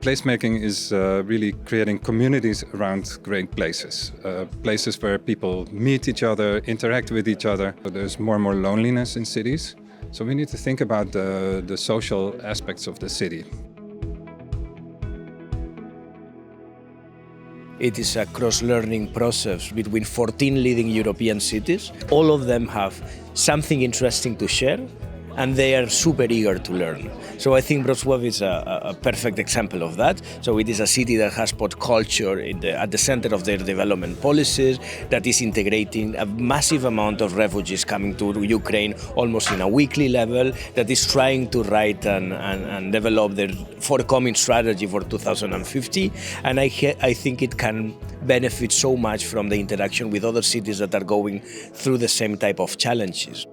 Placemaking is uh, really creating communities around great places, uh, places where people meet each other, interact with each other. There's more and more loneliness in cities. So we need to think about the, the social aspects of the city. It is a cross learning process between 14 leading European cities. All of them have something interesting to share and they are super eager to learn. So I think Wrocław is a, a perfect example of that. So it is a city that has put culture the, at the center of their development policies, that is integrating a massive amount of refugees coming to Ukraine almost in a weekly level, that is trying to write and, and, and develop their forthcoming strategy for 2050. And I, I think it can benefit so much from the interaction with other cities that are going through the same type of challenges.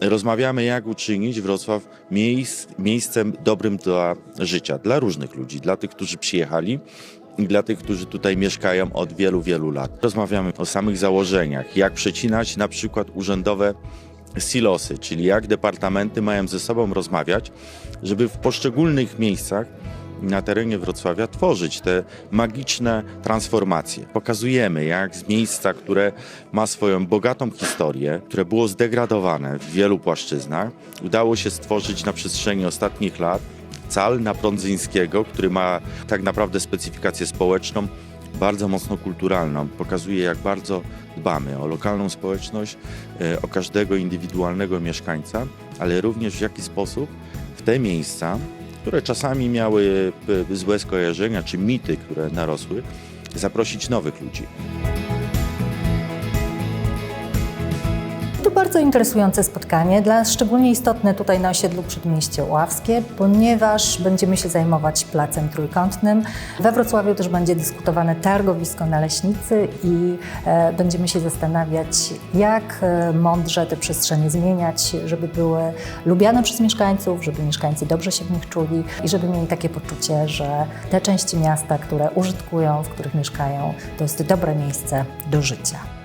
Rozmawiamy, jak uczynić Wrocław miejsc, miejscem dobrym dla życia, dla różnych ludzi, dla tych, którzy przyjechali i dla tych, którzy tutaj mieszkają od wielu, wielu lat. Rozmawiamy o samych założeniach, jak przecinać na przykład urzędowe silosy, czyli jak departamenty mają ze sobą rozmawiać, żeby w poszczególnych miejscach na terenie Wrocławia tworzyć te magiczne transformacje. Pokazujemy, jak z miejsca, które ma swoją bogatą historię, które było zdegradowane w wielu płaszczyznach, udało się stworzyć na przestrzeni ostatnich lat cal na Prądzyńskiego, który ma tak naprawdę specyfikację społeczną, bardzo mocno kulturalną. Pokazuje, jak bardzo dbamy o lokalną społeczność, e, o każdego indywidualnego mieszkańca, ale również w jaki sposób w te miejsca, które czasami miały e, złe skojarzenia czy mity, które narosły, zaprosić nowych ludzi. To bardzo interesujące spotkanie, dla szczególnie istotne tutaj na osiedlu Przedmieście Ławskie, ponieważ będziemy się zajmować Placem Trójkątnym. We Wrocławiu też będzie dyskutowane targowisko na Leśnicy i e, będziemy się zastanawiać, jak e, mądrze te przestrzenie zmieniać, żeby były lubiane przez mieszkańców, żeby mieszkańcy dobrze się w nich czuli i żeby mieli takie poczucie, że te części miasta, które użytkują, w których mieszkają, to jest dobre miejsce do życia.